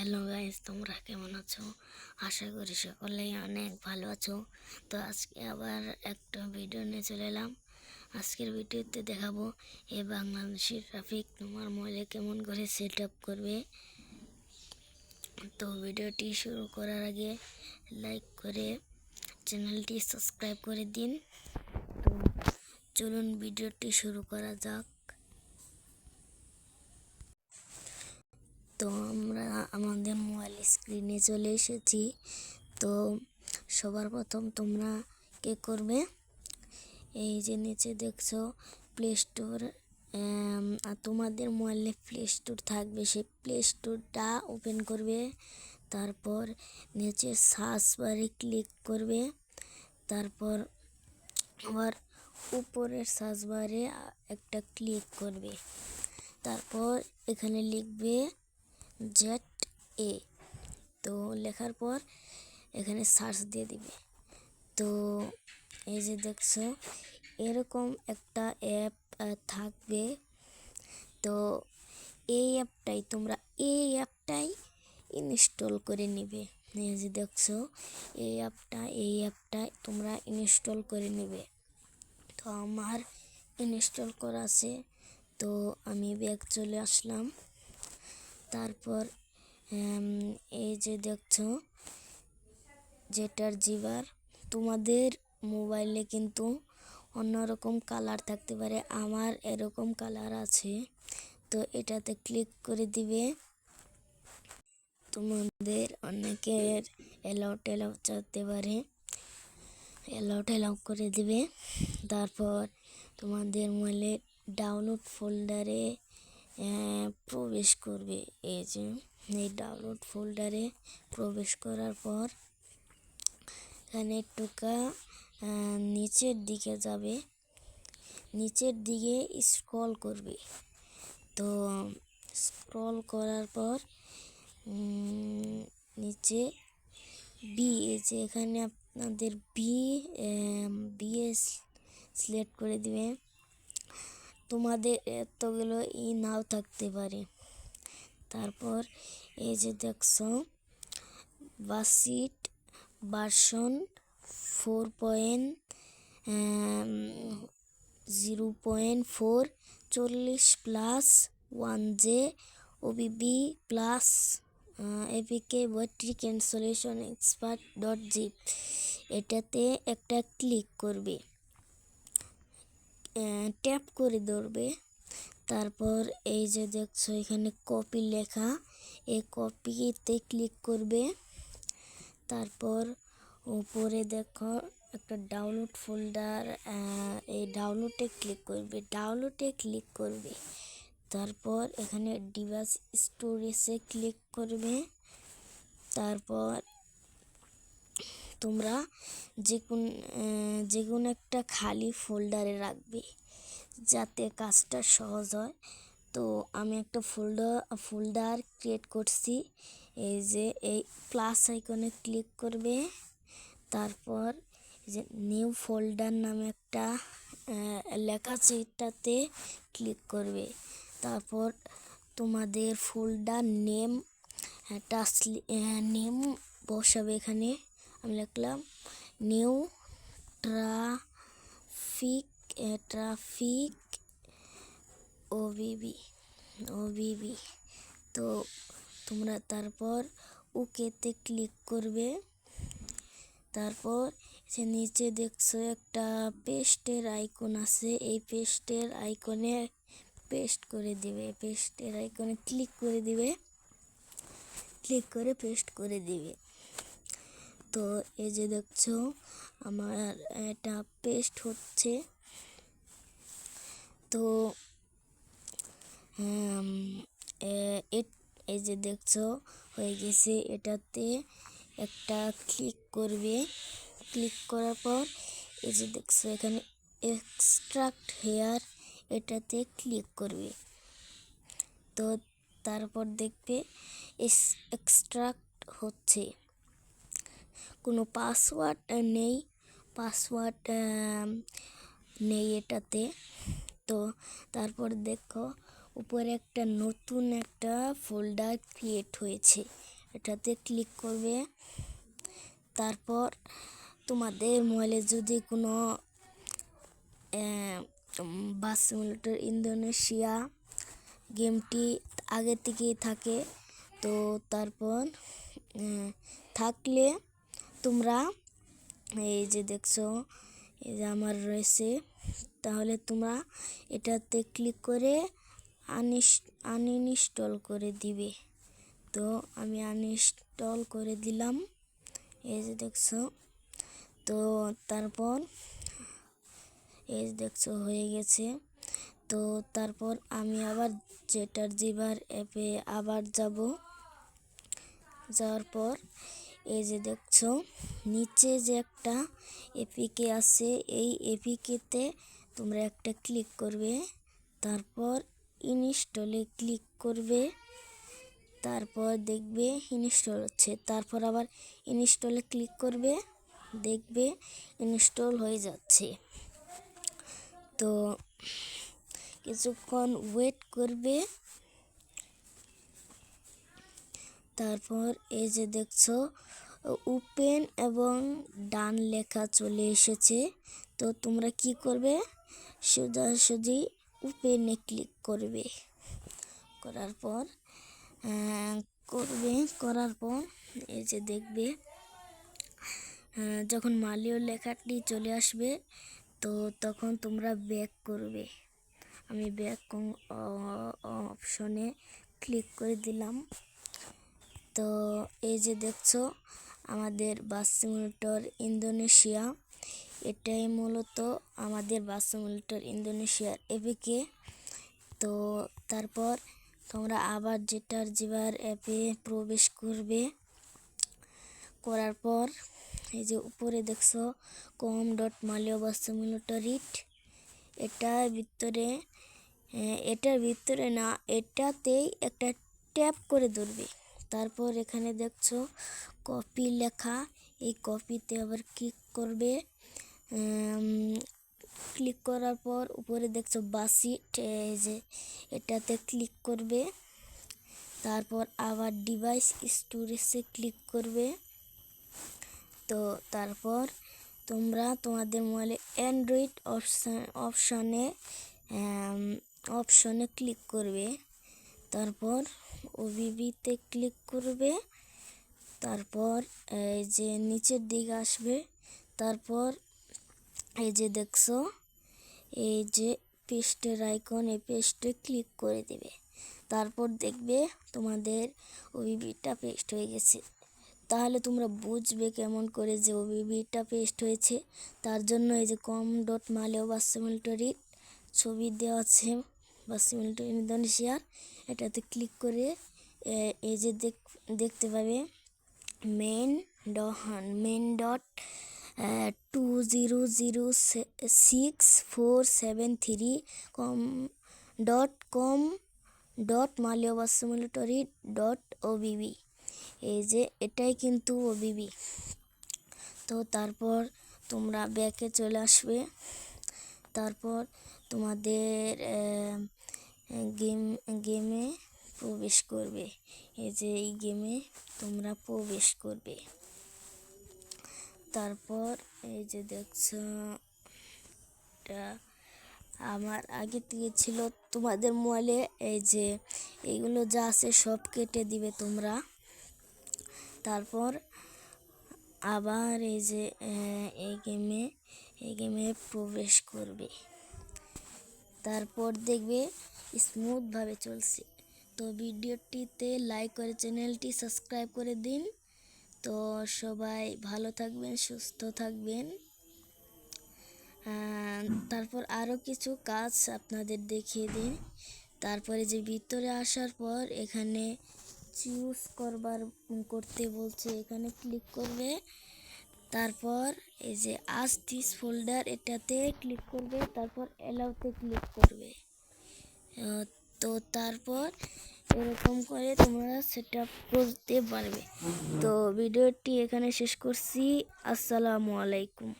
Hello guys, তোমরা কেমন আছো? আশা করি সকলেই অনেক ভালো আছো। তো আজকে আবার একটা ভিডিও নিয়ে চলে এলাম। আজকের ভিডিওতে দেখাবো এ বাংলাদেশি ট্রাফিক তোমার মোবাইলে কেমন করে সেট আপ করবে। তো ভিডিওটি শুরু করার আগে লাইক করে চ্যানেলটি সাবস্ক্রাইব করে দিন। তো চলুন ভিডিওটি শুরু করা যাক। তো আমরা আমাদের মোবাইল স্ক্রিনে চলে এসেছি। তো সবার প্রথম তোমরা কে করবে? এই যে নিচে দেখছ প্লে স্টোর আর তোমাদের মোবাইলে প্লে স্টোর থাকবে। সেই প্লে স্টোরটা ওপেন করবে, তারপর নিচে সার্চ বারে ক্লিক করবে, তারপর আবার উপরের সার্চ বারে একটা ক্লিক করবে। তারপর এখানে লিখবে জেড এ তো লেখার পর এখানে সার্চ দিয়ে দিবে। তো এই যে দেখছ, এরকম একটা অ্যাপ থাকবে। তো এই অ্যাপটাই তোমরা এই অ্যাপটাই ইনস্টল করে নিবে। এই যে দেখছ, এই অ্যাপটা এই অ্যাপটা তোমরা ইনস্টল করে নেবে। তো আমার ইনস্টল করা আছে। তো আমি ব্যাগ চলে আসলাম। তারপর এই যে দেখছ, যেটার জিবার তোমাদের মোবাইলে কিন্তু অন্যরকম কালার থাকতে পারে, আমার এরকম কালার আছে। তো এটাতে ক্লিক করে দিবে। তোমাদের অনেকের এলাও টেলাও চাইতে পারে এলাও টেলাও করে দিবে। তারপর তোমাদের মোবাইলে ডাউনলোড ফোল্ডারে প্রবেশ করবে। এই যে, এই ডাউনলোড ফোল্ডারে প্রবেশ করার পর এখানে টুকা নিচের দিকে যাবে। নিচের দিকে স্ক্রল করবে। তো স্ক্রল করার পর নিচে বি যে এখানে আপনাদের বি বিএস সিলেক্ট করে দিবে। তোমাদের এতগুলো ই নাও থাকতে পারে। তারপর এই যে দেখছ, বাসিট version four point zero point four চল্লিশ plus one J OBB plus APK battery cancellation expert dot zip এটাতে একটা ক্লিক করবে। ট্যাপ করে ধরবে। তারপর এই যে দেখছ, এখানে কপি লেখা। এই কপিতে ক্লিক করবে। তারপর উপরে দেখো একটা ডাউনলোড ফোল্ডার এই ডাউনলোডে ক্লিক করবে। ডাউনলোডে ক্লিক করবে। তারপর এখানে ডিভাইস স্টোরেজে ক্লিক করবে। তারপর তোমরা যে কোন যে কোনো একটা খালি ফোল্ডারে রাখবে যাতে কাজটা সহজ হয়। তো আমি একটা ফোল্ডার ফোল্ডার ক্রিয়েট করছি। এই যে এই প্লাস আইকনে ক্লিক করবে। তারপর যে নিউ ফোল্ডার নামে একটা লেখা আছে এটাতে ক্লিক করবে। তারপর তোমাদের ফোল্ডার নেম টাসলি নেম বসাবে এখানে। আমি লিখলাম, new traffic traffic OBB OBB. তো তোমরা তারপর ওকেতে ক্লিক করবে। তারপর সে নিচে দেখছ একটা পেস্টের আইকন আছে। এই পেস্টের আইকনে পেস্ট করে দিবে। পেস্টের আইকনে ক্লিক করে দিবে। ক্লিক করে পেস্ট করে দিবে। তো এই যে দেখছ, আমার এটা পেস্ট হচ্ছে। তো এই যে দেখছ, হয়ে গেছে। এটাতে একটা ক্লিক করবে। ক্লিক করার পর, এই যে দেখছ, এখানে এক্সট্রাক্ট হেয়ার এটাতে ক্লিক করবে। তো, তারপর দেখবে এক্সট্রাক্ট হচ্ছে। কোনো পাসওয়ার্ড নেই। পাসওয়ার্ড নেই এটাতে। তো তারপর দেখো, উপরে একটা নতুন একটা ফোল্ডার ক্রিয়েট হয়েছে। এটাতে ক্লিক করবে। তারপর তোমাদের মোবাইলে যদি কোনো বাস সিমুলেটর ইন্দোনেশিয়া গেমটি আগে থেকেই থাকে, তো তারপর থাকলে তোমরা এই যে দেখছ, এই যে আমার রয়েছে, তাহলে তোমরা এটাতে ক্লিক করে আনইস আনইনস্টল করে দিবে। তো আমি আনইনস্টল করে দিলাম, এই যে দেখছ। তো তারপর, এই যে দেখছ, হয়ে গেছে। তো তারপর আমি আবার যেটার জিবার অ্যাপে আবার যাব, যাওয়ার পর এই যে দেখছ, নিচে যে একটা এপিকে আছে, এই এপিকেতে তোমরা একটা ক্লিক করবে, তারপর ইনস্টলে ক্লিক করবে, তারপর দেখবে ইনস্টল হচ্ছে, তারপর আবার ইনস্টলে ক্লিক করবে, দেখবে ইনস্টল হয়ে যাচ্ছে। তো কিছুক্ষণ ওয়েট করবে, তারপর এই যে দেখছ ওপেন এবং ডান লেখা চলে এসেছে। তো তোমরা কি করবে? সোজাসুজি ওপেনে ক্লিক করবে। করার পর করবে, করার পর এই যে দেখবে যখন মালিও লেখাটি চলে আসবে, তো তখন তোমরা ব্যাক করবে। আমি ব্যাক অপশনে ক্লিক করে দিলাম। তো এই যে দেখছ আমাদের বাস সিমুলেটর ইন্দোনেশিয়া। এটাই মূলত আমাদের বাস সিমুলেটর ইন্দোনেশিয়ার এপিকে। তো তারপর তোমরা আবার যেটার জিবার অ্যাপে প্রবেশ করবে, করার পর এই যে উপরে দেখছ কম ডট মালিও বাস সিমুলেটর ইট। এটার ভিতরে এটার ভিতরে না, এটাতেই একটা ট্যাপ করে ধরবে। তারপর এখানে দেখছ কপি লেখা। এই কপিতে আবার ক্লিক করবে। ক্লিক করার পর উপরে দেখছ বাসিট এই যে এটাতে ক্লিক করবে। তারপর আবার ডিভাইস স্টোরেজে ক্লিক করবে। তো তারপর তোমরা তোমাদের মোবাইলে অ্যান্ড্রয়েড অপশান অপশানে অপশনে ক্লিক করবে। তারপর ওবিবিতে ক্লিক করবে। তারপর এই যে নিচের দিকে আসবে। তারপর এই যে দেখছ, এই যে পেস্টের আইকন এই পেস্টে ক্লিক করে দেবে। তারপর দেখবে তোমাদের ওবিবিটা পেস্ট হয়ে গেছে। তাহলে তোমরা বুঝবে কেমন করে যে ওবিবিটা পেস্ট হয়েছে। তার জন্য এই যে কম ডট মালেও বা সিমিলটরি ছবি দেওয়া আছে। বা সিমিলটরি ইন্দোনেশিয়ার এটাতে ক্লিক করে এই যে দেখ- দেখতে পাবে main ডহান main dot two zero zero six four seven three com dot com dot মালিয়াবা সিমিলিটরি ডট ওবিবি এই যে এটাই কিন্তু ওবিবি তো তারপর তোমরা ব্যাকে চলে আসবে। তারপর তোমাদের গেম, গেমে প্রবেশ করবে। এই যে এই গেমে তোমরা প্রবেশ করবে। তারপর এই যে দেখছ আমার আগে থেকে ছিল তোমাদের মোবাইলে, এই যে এইগুলো যা আছে সব কেটে দিবে তোমরা। তারপর আবার এই যে এই গেমে এই গেমে প্রবেশ করবে। তারপর দেখবে স্মুথভাবে চলছে। তো ভিডিওটিতে লাইক করে চ্যানেলটি সাবস্ক্রাইব করে দিন। তো সবাই ভালো থাকবেন, সুস্থ থাকবেন। তারপর আরও কিছু কাজ আপনাদের দেখিয়ে দিন। তারপরে যে ভিতরে আসার পর এখানে চুজ করবার, করতে বলছে, এখানে ক্লিক করবে। তারপর এই যে আজ দিস ফোল্ডার এটাতে ক্লিক করবে, তারপর অ্যালাউতে ক্লিক করবে। তো তারপর এরকম করে তোমরা সেট করতে পারবে। তো ভিডিওটি এখানে শেষ করছি, আসসালামু আলাইকুম।